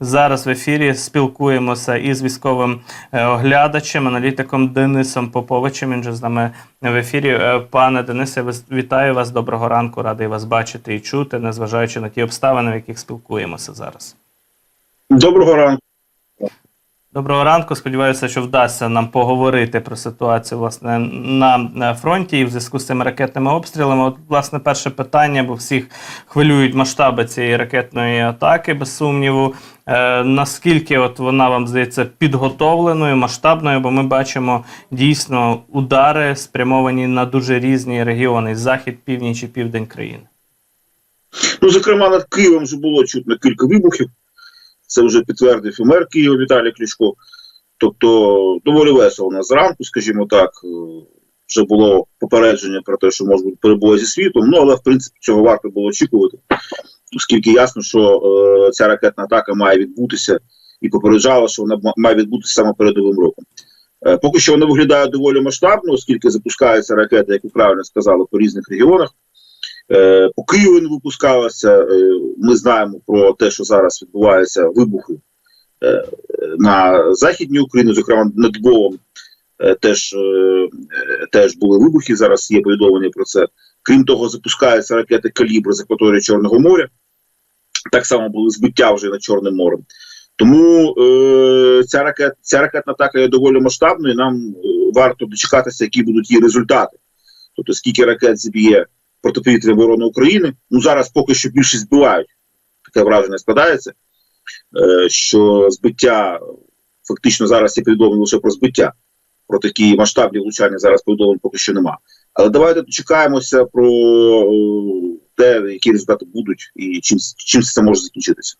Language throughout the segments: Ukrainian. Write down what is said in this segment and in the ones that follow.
зараз в ефірі спілкуємося із військовим е, оглядачем, аналітиком Денисом Поповичем. Він же з нами в ефірі. Е, Пане Денисе, вітаю вас. Доброго ранку. Радий вас бачити і чути, незважаючи на ті обставини, в яких спілкуємося зараз. Доброго ранку. Доброго ранку. Сподіваюся, що вдасться нам поговорити про ситуацію власне на фронті і в зв'язку з цими ракетними обстрілами. От, власне, перше питання, бо всіх хвилюють масштаби цієї ракетної атаки, без сумніву. Е, наскільки от вона вам здається підготовленою, масштабною? Бо ми бачимо дійсно удари спрямовані на дуже різні регіони: захід, північ і південь країни. Ну, зокрема, над Києвом вже було чутно кілька вибухів. Це вже підтвердив і мер Києва Віталій Кличко. Тобто, доволі весело у нас зранку, скажімо так. Вже було попередження про те, що може бути перебої зі світом. Ну але в принципі цього варто було очікувати, оскільки ясно, що е, ця ракетна атака має відбутися і попереджала, що вона має відбутися саме перед новим роком. Е, поки що вона виглядає доволі масштабно, оскільки запускаються ракети, як ви правильно сказали, по різних регіонах. Е, По Києву не випускалося. Е, Ми знаємо про те, що зараз відбуваються вибухи е, на західній Україні, зокрема над Львовом. Е, Теж, е, е, теж були вибухи. Зараз є повідомлення про це. Крім того, запускаються ракети калібр з акваторії Чорного моря. Так само були збиття вже над Чорним морем. Тому е, ця, ракет, ця ракетна атака є доволі масштабною. Нам е, варто дочекатися, які будуть її результати. Тобто, скільки ракет зіб'є протиповітряна оборона України. Ну зараз поки що більшість збивають. Таке враження складається, е, що збиття фактично зараз є повідомлення лише про збиття. Про такі масштабні влучання зараз повідомлень поки що нема. Але давайте дочекаємося про е, те, які результати будуть і чим, чим це може закінчитися.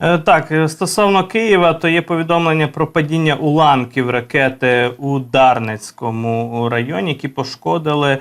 Е, Так, е, стосовно Києва, то є повідомлення про падіння уламків ракети у Дарницькому районі, які пошкодили.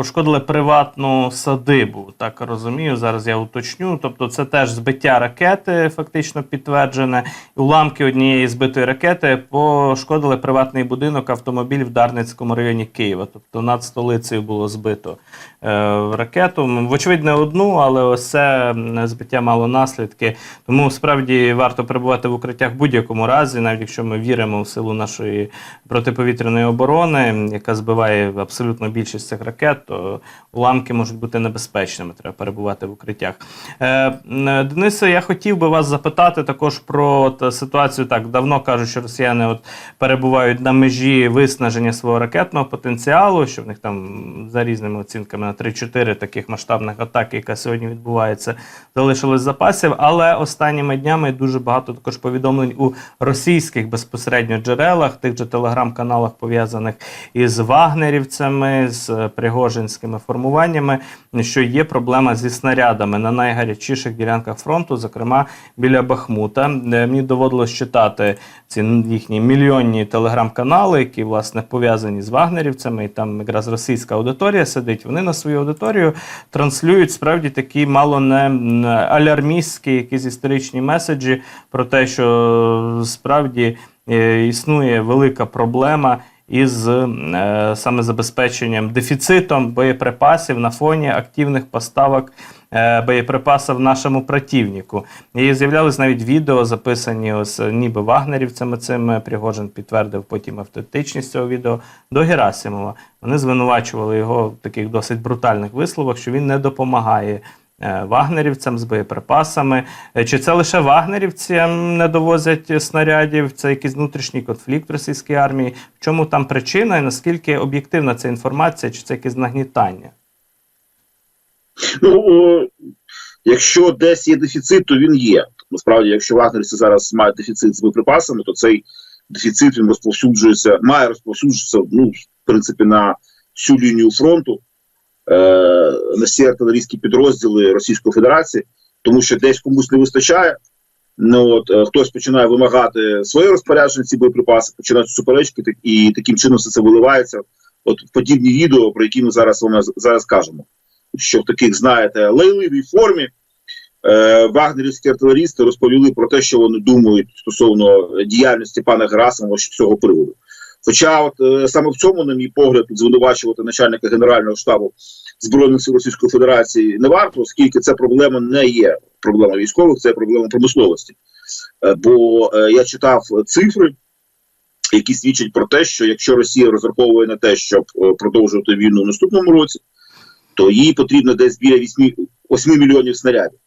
Пошкодили приватну садибу, так розумію. Зараз я уточню. Тобто, це теж збиття ракети, фактично підтверджене. Уламки однієї збитої ракети пошкодили приватний будинок, автомобіль в Дарницькому районі Києва. Тобто над столицею було збито е, ракету. Вочевидь, не одну, але ось це збиття мало наслідки. Тому справді варто перебувати в укриттях в будь-якому разі, навіть якщо ми віримо в силу нашої протиповітряної оборони, яка збиває абсолютно більшість цих ракет, то уламки можуть бути небезпечними. Треба перебувати в укриттях. Е, Денисе, я хотів би вас запитати також про от, ситуацію. Так давно кажуть, що росіяни от перебувають на межі виснаження свого ракетного потенціалу, що в них там за різними оцінками на 3-4 таких масштабних атак, яка сьогодні відбувається, залишилось запасів. Але останніми днями дуже багато також повідомлень у російських безпосередньо джерелах, тих же телеграм-каналах, пов'язаних із вагнерівцями, з пригожинськими формуваннями, що є проблема зі снарядами на найгарячіших ділянках фронту, зокрема біля Бахмута. Е, Мені доводилось читати ці їхні мільйонні телеграм-канали, які власне пов'язані з вагнерівцями, і там якраз російська аудиторія сидить. Вони на свою аудиторію транслюють справді такі мало не алярмістські якісь історичні меседжі про те, що справді е, існує велика проблема із е, саме забезпеченням дефіцитом боєприпасів на фоні активних поставок е, боєприпасів нашому противнику. І з'являлись навіть відео, записані ось е, ніби вагнерівцями цим. Пригожин підтвердив потім автентичність цього відео до Герасимова. Вони звинувачували його в таких досить брутальних висловах, що він не допомагає. Е, Вагнерівцям з боєприпасами. Е, Чи це лише вагнерівцям не довозять снарядів? Це якийсь внутрішній конфлікт в російській армії? В чому там причина і наскільки об'єктивна ця інформація, чи це якесь нагнітання? Ну, якщо десь є дефіцит, то він є. Насправді, якщо вагнерівці зараз мають дефіцит з боєприпасами, то цей дефіцит він розповсюджується, має розповсюджуватися, ну, в принципі, на всю лінію фронту, на всі артилерійські підрозділи Російської Федерації, тому що десь комусь не вистачає. Ну от е, хтось починає вимагати своє розпорядження ці боєприпаси, починаються суперечки, і таким чином все це виливається. От в подібні відео, про які ми зараз вам зараз кажемо, що в таких, знаєте, лайливій формі е, вагнерівські артилерісти розповіли про те, що вони думають стосовно діяльності пана Герасимова з цього приводу. Хоча, от е, саме в цьому, на мій погляд, звинувачувати начальника Генерального штабу Збройних сил Російської Федерації не варто, оскільки це проблема не є проблема військових, це проблема промисловості. Е, Бо е, я читав цифри, які свідчать про те, що якщо Росія розраховує на те, щоб продовжувати війну в наступному році, то їй потрібно десь біля 8, 8 мільйонів снарядів.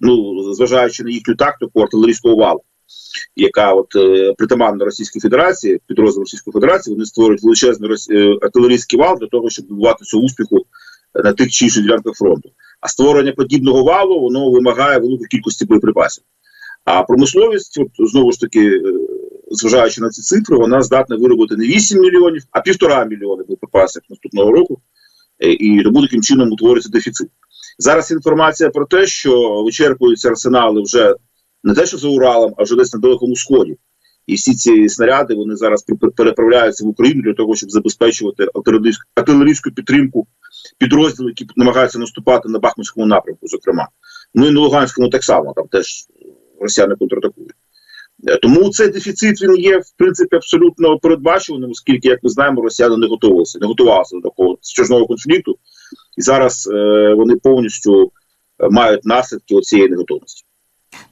Ну, зважаючи на їхню тактику артилерійського валу, яка от е, притаманна Російській Федерації, підрозділ Російської Федерації, вони створюють величезний е, артилерійський вал для того, щоб добиватися успіху на тих чи інших ділянках фронту. А створення подібного валу воно вимагає великої кількості боєприпасів. А промисловість, от, знову ж таки, е, зважаючи на ці цифри, вона здатна виробити не 8 мільйонів, а півтора мільйони боєприпасів наступного року. Е, І тому таким чином утворюється дефіцит. Зараз інформація про те, що вичерпуються арсенали вже не те, що за Уралом, а вже десь на далекому сході. І всі ці снаряди вони зараз переправляються в Україну для того, щоб забезпечувати артилерійську, підтримку підрозділів, які намагаються наступати на Бахмутському напрямку, зокрема. Ну і на Луганському так само, там теж росіяни контратакують. Е, Тому цей дефіцит він є в принципі абсолютно передбачуваним, оскільки, як ми знаємо, росіяни не готувалися, не готувалися до такого стяжного конфлікту, і зараз е, вони повністю е, мають наслідки цієї неготовності.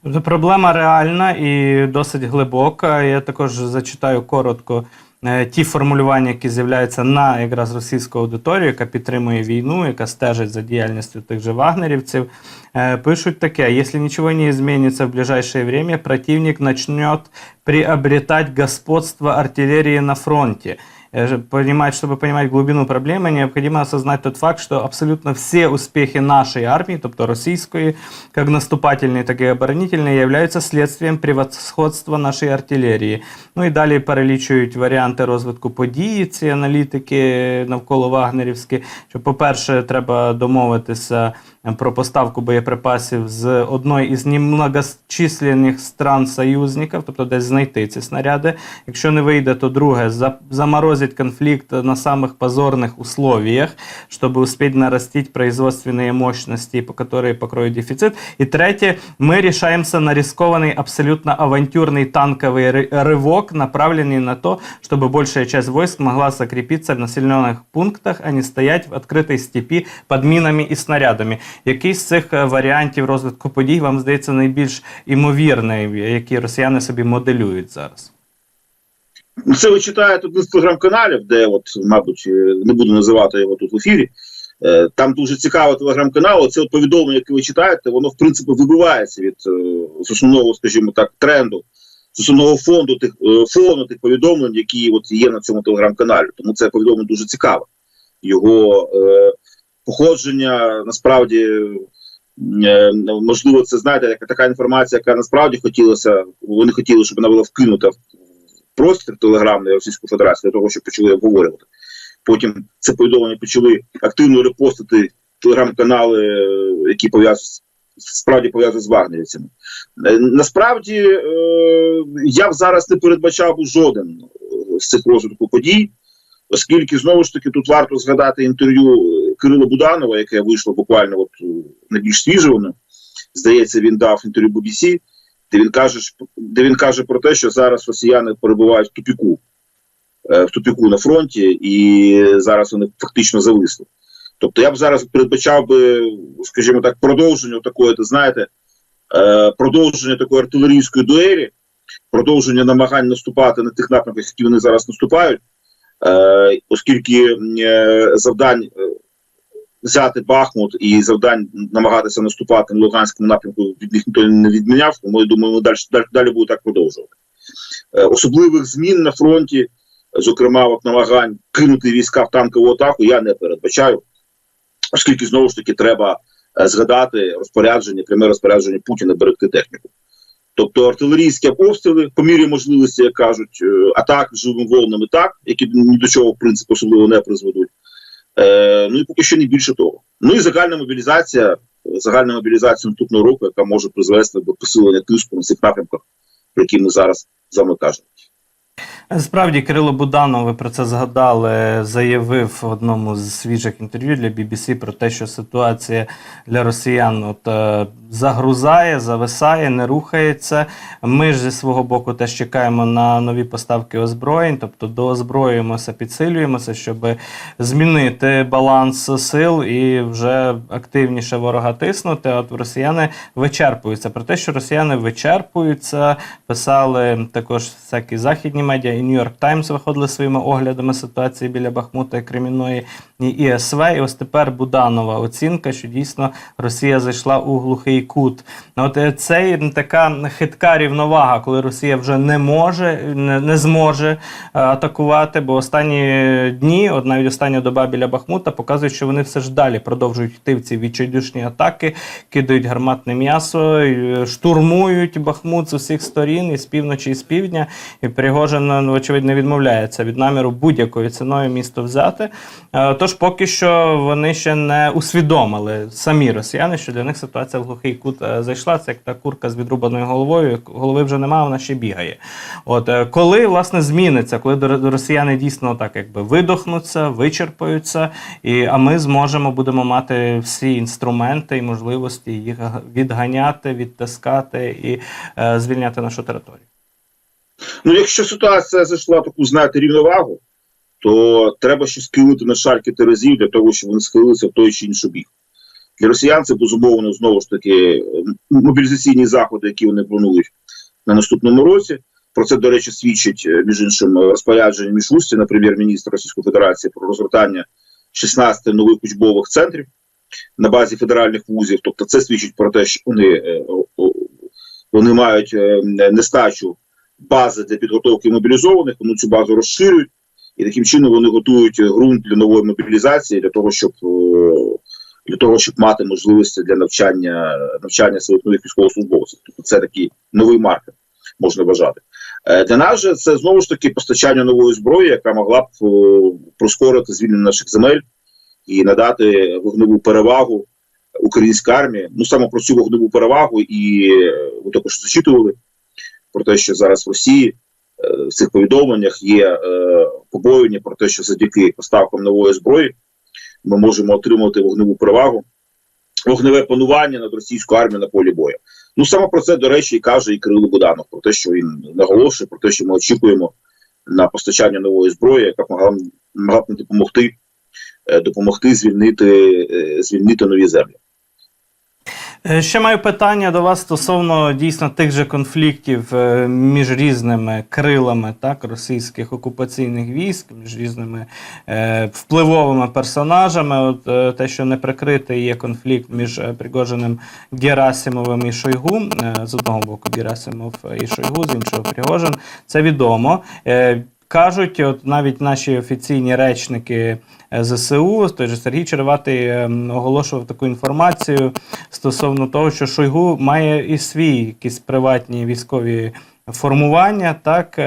Проблема реальна і досить глибока. Я також зачитаю коротко е, ті формулювання, які з'являються на якраз російську аудиторію, яка підтримує війну, яка стежить за діяльністю тих же вагнерівців. Е, Пишуть таке: якщо нічого не зміниться в ближайшее время, противник начнет приобретать господство артиллерии на фронте Э, же Понимать, чтобы понимать глубину проблемы, необходимо осознать тот факт, что абсолютно все успехи нашей армии, тобто російської, как наступательной, так и оборонительной, являются следствием превосходства нашої артилерії. Ну і далі перелічують варіанти розвитку події, ці аналітики навколо Вагнерівські. Що, по-перше, треба домовитися про поставку боєприпасів з одної із немногочисленних стран союзників, тобто десь знайти ці снаряди. Якщо не вийде, то друге за- заморозить конфликт на самых позорных условиях, чтобы успеть нарастить производственные мощности, по которые покроют дефицит. И третье, мы решаемся на рискованный, абсолютно авантюрный танковый ры- рывок, направленный на то, чтобы большая часть войск могла закрепиться в населенных пунктах, а не стоять в открытой степи под мінами і снарядами. Який з цих е, варіантів розвитку подій вам здається найбільш імовірний, які росіяни собі моделюють зараз? Ну, Це ви читаєте один з телеграм-каналів, де, от, мабуть, е, не буду називати його тут в ефірі. Е, Там дуже цікавий телеграм-канал. Це повідомлення, яке ви читаєте, воно в принципі вибивається від основного, скажімо так, тренду, з основного фонду тих фону тих повідомлень, які от є на цьому телеграм-каналі. Тому це повідомлення дуже цікаве. Його походження насправді. е, Можливо, це знаєте, така інформація, яка насправді хотілося, вони хотіли, щоб вона була вкинута в простір телеграмний Російської Федерації для того, щоб почали обговорювати. Потім це повідомлення почали активно репостити телеграм-канали, які пов'язані справді пов'язані з вагнерівцями. Е, Насправді е, я б зараз не передбачав жоден з цих розвитку подій, оскільки знову ж таки тут варто згадати інтерв'ю е, Кирила Буданова, яке вийшло буквально от е, найбільш свіже воно. Здається, він дав інтерв'ю BBC, де він каже, де він каже про те, що зараз росіяни перебувають в тупіку, е, в тупіку на фронті, і зараз вони фактично зависли. Тобто я б зараз передбачав би, скажімо так, продовження такої, ти знаєте, продовження такої артилерійської дуелі, продовження намагань наступати на тих напрямках, які вони зараз наступають, оскільки е, завдань е, взяти Бахмут і завдань намагатися наступати на Луганському напрямку від них ніхто не відміняв, тому я думаю, далі, далі, далі буде так продовжувати. Е, особливих змін на фронті, зокрема, от намагань кинути війська в танкову атаку, я не передбачаю, оскільки знову ж таки треба е, згадати розпорядження, пряме розпорядження Путіна берегти техніку. Тобто артилерійські обстріли, по мірі можливості, як кажуть, е, атак живим волнами так, які ні до чого, в принципі, особливо не призведуть. Е, ну і поки що не більше того. Ну і загальна мобілізація, загальна мобілізація наступного року, яка може призвести до посилення тиску на цих напрямках, про які ми зараз з вами кажемо. Справді, Кирило Буданов, ви про це згадали, заявив в одному з свіжих інтерв'ю для BBC про те, що ситуація для росіян от, е, загрузає, зависає, не рухається. Ми ж зі свого боку теж чекаємо на нові поставки озброєнь, тобто доозброюємося, підсилюємося, щоб змінити баланс сил і вже активніше ворога тиснути. От росіяни вичерпуються. Про те, що росіяни вичерпуються, писали також всякі західні медіа, і Нью-Йорк Таймс виходили своїми оглядами ситуації біля Бахмута і Кремінної, і ІСВ. І ось тепер Буданова оцінка, що дійсно Росія зайшла у глухий кут. От е, це така хитка рівновага, коли Росія вже не може, не, не зможе е, атакувати, бо останні дні, от навіть остання доба біля Бахмута, показують, що вони все ж далі продовжують йти в ці відчайдушні атаки, кидають гарматне м'ясо, штурмують Бахмут з усіх сторін, і з півночі, і з півдня. І Пригожин, вочевидь, не відмовляється від наміру будь-якою ціною місто взяти. Е, Тож поки що вони ще не усвідомили самі росіяни, що для них ситуація в глухий кут е, зайшла. Це як та курка з відрубаною головою. Голови вже немає, вона ще бігає. От е, коли власне зміниться, коли росіяни дійсно так якби видохнуться, вичерпаються, і а ми зможемо будемо мати всі інструменти і можливості їх відганяти, відтискати і е, звільняти нашу територію. Ну, якщо ситуація зайшла таку, знаєте, рівновагу, то треба ще скинути на шальки терезів для того, щоб вони схилилися в той чи інший бік. Для росіян це безумовно знову ж таки мобілізаційні заходи, які вони планують на наступному році. Про це, до речі, свідчить е, між іншим розпорядження Мішусті на прем'єр-міністра Російської Федерації про розгортання 16 нових учбових центрів на базі федеральних вузів. Тобто, це свідчить про те, що вони, е, вони мають е, нестачу бази для підготовки мобілізованих, вони цю базу розширюють, і таким чином вони готують е, ґрунт для нової мобілізації, для того, щоб е, для того, щоб мати можливості для навчання навчання своїх нових військовослужбовців. Тобто це такий новий маркер, можна вважати. Е, Для нас же це знову ж таки постачання нової зброї, яка могла б прискорити звільнення наших земель і надати вогневу перевагу українській армії. Ну саме про цю вогневу перевагу, і ви також зачитували про те, що зараз в Росії е, в цих повідомленнях є е, побоювання про те, що завдяки поставкам нової зброї ми можемо отримати вогневу перевагу, вогневе панування над російською армією на полі бою. Ну саме про це, до речі, і каже і Кирило Буданов, про те, що він наголошує, про те, що ми очікуємо на постачання нової зброї, яка могла, б допомогти, е, допомогти звільнити, звільнити нові землі. Е, Ще маю питання до вас стосовно дійсно тих же конфліктів е, між різними крилами так, російських окупаційних військ, між різними е, впливовими персонажами. От е, те, що не прикритий є конфлікт між е, Пригожиним Герасимовим і Шойгу. Е, з одного боку Герасимов і Шойгу, з іншого Пригожин. Це відомо. Е, Кажуть, от навіть наші офіційні речники е, ЗСУ, той же Сергій Череватий е, оголошував таку інформацію стосовно того, що Шойгу має і свій якісь приватні військові формування, так, е,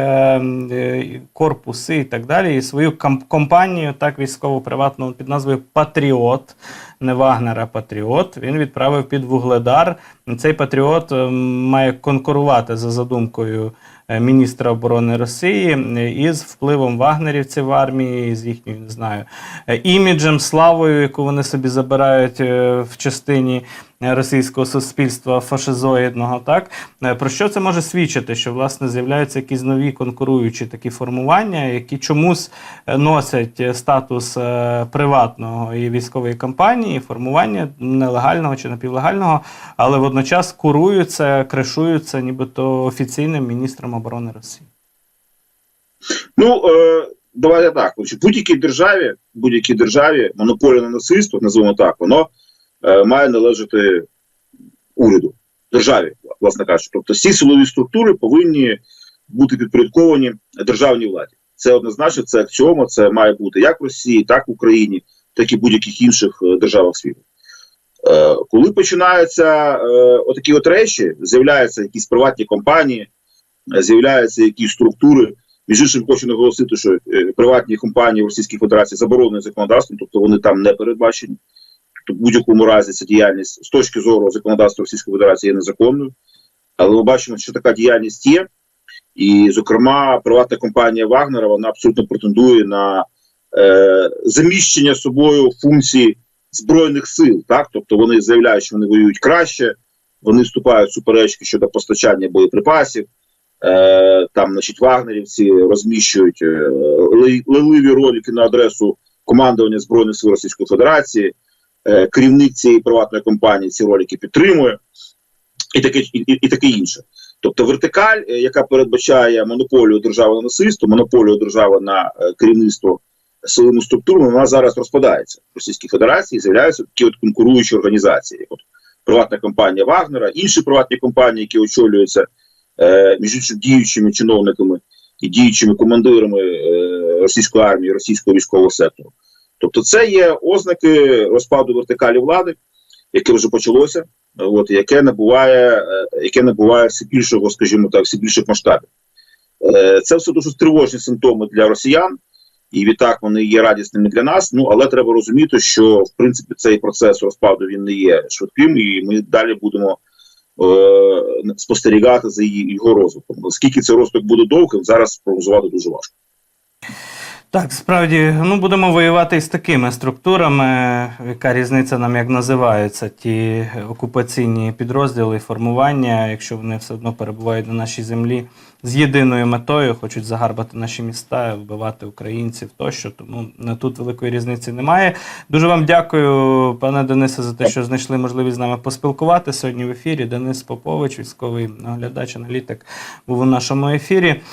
е, корпуси і так далі, і свою компанію, так, військово-приватну під назвою Патріот, не Вагнер, а Патріот. Він відправив під Вугледар. Цей Патріот е, має конкурувати за задумкою міністра оборони Росії із впливом вагнерівців в армії, з їхньою, не знаю, іміджем, славою, яку вони собі забирають в частині російського суспільства фашизоїдного. Так Е, про що це може свідчити? Що власне з'являються якісь нові конкуруючі такі формування, які чомусь е, носять е, статус е, приватного і військової кампанії, формування нелегального чи напівлегального, але водночас куруються, кришуються, нібито офіційним міністром оборони Росії. Ну, е, давайте так. В будь-якій державі, будь-якій державі монополія на насильство, називаємо так, воно е, має належати уряду, державі, власне кажучи. Тобто всі силові структури повинні бути підпорядковані державній владі. Це однозначно, це аксіома, це має бути як в Росії, так в Україні, так і будь-яких інших е, державах світу. Е, коли починаються е, отакі от речі, з'являються якісь приватні компанії, е, з'являються якісь структури. Між іншим, хочу наголосити, що е, приватні компанії в Російській Федерації заборонені законодавством, тобто вони там не передбачені. Тобто, в будь-якому разі ця діяльність з точки зору законодавства Російської Федерації є незаконною. Але ми бачимо, що така діяльність є, І, зокрема, приватна компанія Вагнера вона абсолютно претендує на е, заміщення собою функцій збройних сил. Так, тобто вони заявляють, що вони воюють краще, вони вступають в суперечки щодо постачання боєприпасів. Е, там, значить, вагнерівці розміщують е, ли- лиливі ролики на адресу командування збройних сил Російської Федерації. Е, керівник цієї приватної компанії ці ролики підтримує, і таке, і, і, таке інше. Тобто вертикаль, е, яка передбачає монополію держави на насильство, монополію держави на е, керівництво силовими структурами, вона зараз розпадається в Російській Федерації. З'являються такі от конкуруючі організації, от приватна компанія Вагнера, інші приватні компанії, які очолюються е, між іншим діючими чиновниками і діючими командирами е, російської армії, російського військового сектору. Тобто, це є ознаки розпаду вертикалі влади, яке вже почалося, от яке набуває, е, яке набуває все більшого, скажімо так, все більших масштабів. Е, Це все дуже тривожні симптоми для росіян, і відтак вони є радісними для нас. Ну але треба розуміти, що в принципі цей процес розпаду він не є швидким, і ми далі будемо е, спостерігати за її- його розвитком. Оскільки цей розвиток буде довгим, зараз прогнозувати дуже важко. Так, справді, ну будемо воювати із такими структурами. Яка різниця нам як називаються ті окупаційні підрозділи формування, якщо вони все одно перебувають на нашій землі з єдиною метою, хочуть загарбати наші міста, вбивати українців тощо. Тому тут великої різниці немає. Дуже вам дякую, пане Денисе, за те, що знайшли можливість з нами поспілкувати сьогодні в ефірі. Денис Попович, військовий оглядач, аналітик, був у нашому ефірі.